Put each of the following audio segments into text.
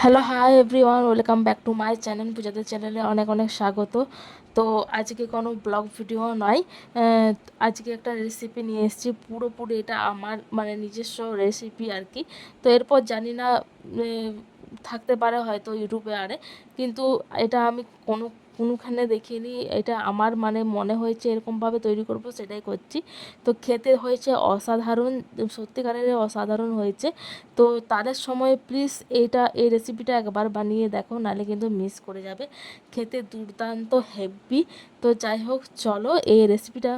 Hello hi everyone welcome back to my channel পূজাদের চ্যানেলে অনেক অনেক স্বাগত। তো আজকে কোনো ব্লগ ভিডিও নয় আজকে একটা রেসিপি নিয়ে এসেছি, পুরোপুরি এটা আমার মানে নিজস্ব রেসিপি আর কি। তো এরপর জানি না থাকতে পারে হয়তো ইউটিউবে আরে। কিন্তু এটা আমি কোনো, কোনোখানে দেখিনি। এটা আমার মানে মনে হয়েছে এরকমভাবে তৈরি করব সেটাই করছি। তো খেতে হয়েছে অসাধারণ, সত্যিকারের অসাধারণ হয়েছে। তো তাদের সময় প্লিজ এইটা এই রেসিপিটা একবার বানিয়ে দেখো, নাহলে কিন্তু মিস করে যাবে। খেতে দুর্দান্ত হেভি তো যাই হোক, চলো এই রেসিপিটা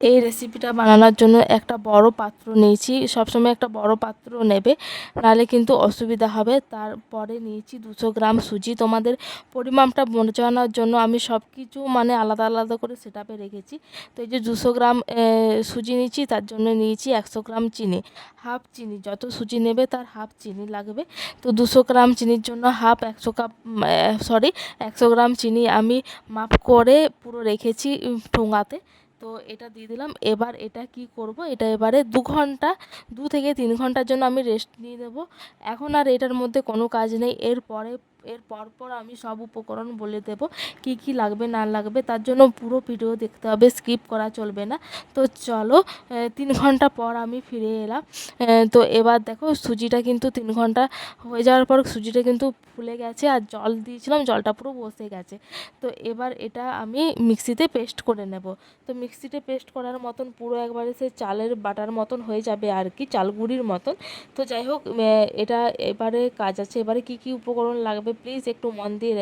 এই রেসিপিটা বানানোর জন্য একটা বড় পাত্র নিয়েছি। সবসময় একটা বড় পাত্র নেবে, নাহলে কিন্তু অসুবিধা হবে। তারপরে নিয়েছি দুশো গ্রাম সুজি। তোমাদের পরিমাপটা বোঝানোর জন্য আমি সব কিছু মানে আলাদা আলাদা করে সেটাপে রেখেছি। তো এই যে দুশো গ্রাম সুজি নিয়েছি, তার জন্য নিয়েছি একশো গ্রাম চিনি। হাফ চিনি, যত সুজি নেবে তার হাফ চিনি লাগবে। তো দুশো গ্রাম চিনির জন্য হাফ একশো কাপ সরি একশো গ্রাম চিনি আমি মাপ করে পুরো রেখেছি ঠোঙাতে। তো এটা দিয়ে দিলাম। এবার এটা কি করব? এটা এবারে দু ঘণ্টা, দু থেকে তিন ঘণ্টার জন্য আমি রেস্ট নিয়ে নেব। এখন আর এটার মধ্যে কোনো কাজ নেই। এরপরে এর পরপর আমি সব উপকরণ বলে দেব, কি কি লাগবে, না লাগবে, তার জন্য পুরো ভিডিও দেখতে হবে স্কিপ করা চলবে না। তো চলো তিন ঘণ্টা পর আমি ফিরে এলাম। তো এবার দেখো, সুজিটা কিন্তু তিন ঘণ্টা হয়ে যাওয়ার পর সুজিটা কিন্তু ফুলে গেছে আর জল দিয়েছিলাম, জলটা পুরো বসে গেছে। তো এবার এটা আমি মিক্সিতে পেস্ট করে নেব। তো মিক্সিতে পেস্ট করার মতন পুরো একবারে সে চালের বাটার মতন হয়ে যাবে আর কি চালগুড়ির মতন। তো যাই হোক এটা এবারে কাজ আছে, এবারে কি কি উপকরণ লাগবে প্লিজ একটু মন দিয়ে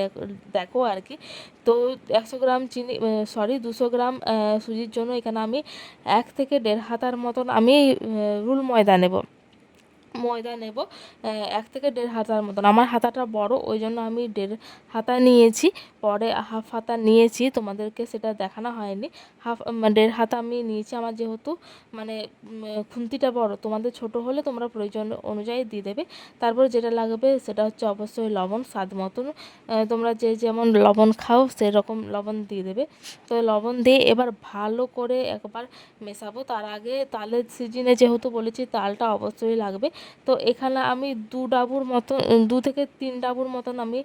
দেখো আর কি। তো একশো গ্রাম চিনি সরি দুশো গ্রাম সুজির জন্য এখানে আমি এক থেকে দেড় হাতার মতন আমি রুল ময়দা নেব। ময়দা নেব এক থেকে দেড় হাতার মতন। আমার হাতাটা বড়, ওই জন্য আমি দেড় হাতা নিয়েছি। পরে হাফ হাতা নিয়েছি, তোমাদেরকে সেটা দেখানো হয়নি। হাফ দেড় হাতা আমি নিয়েছি। আমার যেহেতু মানে খুন্তিটা বড়, তোমাদের ছোট হলে তোমরা প্রয়োজন অনুযায়ী দিয়ে দেবে। তারপর যেটা লাগবে সেটা হচ্ছে অবশ্যই লবণ, স্বাদ মতন। তোমরা যে যেমন লবণ খাও, সেরকম লবণ দিয়ে দেবে। তো লবণ দিয়ে এবার ভালো করে একবার মেশাবো। তার আগে তালের সিজনে যেহেতু বলেছি, তালটা অবশ্যই লাগবে। তো এখানে আমি দু ডাবুর মতন দু থেকে তিন ডাবুর মতন আমি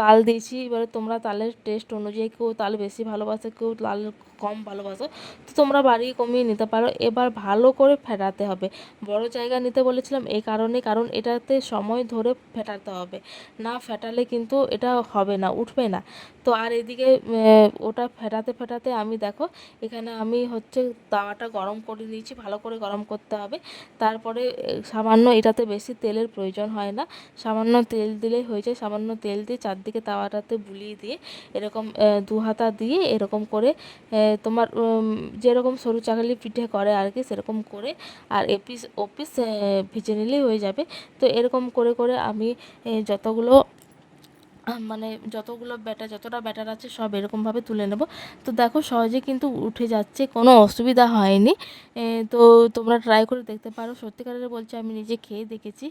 তাল দিয়েছি। এবারে তোমরা তালের টেস্ট অনুযায়ী কেউ তাল বেশি ভালোবাসে, কেউ তাল কম ভালোবাসো, তো তোমরা বাড়িয়ে কমিয়ে নিতে পারো। এবার ভালো করে ফেটাতে হবে। বড় জায়গা নিতে বলেছিলাম এই কারণে, কারণ এটাতে সময় ধরে ফেটাতে হবে। না ফেটালে কিন্তু এটা হবে না, উঠবে না। তো আর এদিকে ওটা ফেটাতে ফেটাতে আমি দেখো, এখানে আমি হচ্ছে তাওয়াটা গরম করে নিয়েছি, ভালো করে গরম করতে হবে। তারপরে সামান্য এটাতে বেশি তেলের প্রয়োজন হয় না। সামান্য তেল দিলেই হয়ে যায়। সামান্য তেল দিয়ে চারদিকে তাওয়াটাতে বুলিয়ে দিয়ে, এরকম দু হাতা দিয়ে এরকম করে তোমার যেরকম সরু চাকালি পিঠে করে আর কি, সেরকম করে আর এপিস, ওপিস ভেজে নিলেই হয়ে যাবে। তো এরকম করে করে আমি যতগুলো মানে যতগুলো ব্যাটার, যতটা ব্যাটার আছে সব এরকমভাবে তুলে নেব। তো দেখো সহজে কিন্তু উঠে যাচ্ছে, কোনো অসুবিধা হয়নি। তো তোমরা ট্রাই করে দেখতে পারো। সত্যিকারের বলছি আমি নিজে খেয়ে দেখেছি,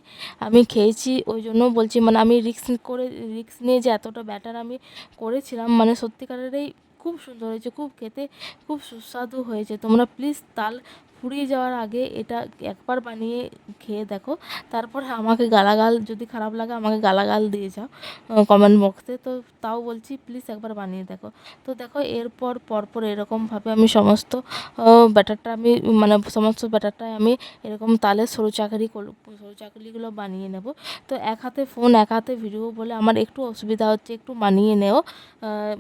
আমি খেয়েছি, ওই জন্য বলছি মানে আমি রিক্স করে রিক্স নিয়ে যে এতটা ব্যাটার আমি করেছিলাম মানে সত্যিকারেরই খুব সুন্দর হয়েছে খুব খেতে খুব সুস্বাদু হয়েছে। তোমরা প্লিজ তাল ফুরিয়ে যাওয়ার আগে এটা একবার বানিয়ে খেয়ে দেখো। তারপর আমাকে গালাগাল, যদি খারাপ লাগে আমাকে গালাগাল দিয়ে যাও কমেন্ট বক্সে তো তাও বলছি, প্লিজ একবার বানিয়ে দেখো। তো দেখো, এরপর পরপর এরকমভাবে আমি সমস্ত ব্যাটারটা আমি মানে সমস্ত ব্যাটারটাই আমি এরকম তালে সরু চাকরি সরু চাকরিগুলো বানিয়ে নেব। তো এক হাতে ফোন এক হাতে ভিডিও বলে আমার একটু অসুবিধা হচ্ছে, একটু মানিয়ে নেও।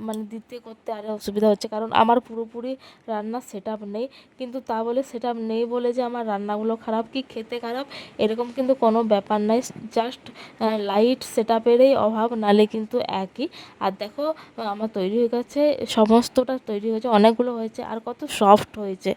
মানে দিতে করতে আরে অসুবিধা হচ্ছে, কারণ আমার পুরোপুরি রান্নার সেট নেই। কিন্তু তা বলে সেট আপ নেই বলে যে আমার রান্নাগুলো খারাপ, কি খেতে খারাপ? এরকম কিন্তু কোনো ব্যাপার নাই। জাস্ট লাইট সেট আপেরই অভাব, নালে কিন্তু একই। আর দেখো, আমার তৈরি হয়ে গেছে, সমস্তটা তৈরি হয়েছে, অনেকগুলো হয়েছে, আর কত সফট হয়েছে।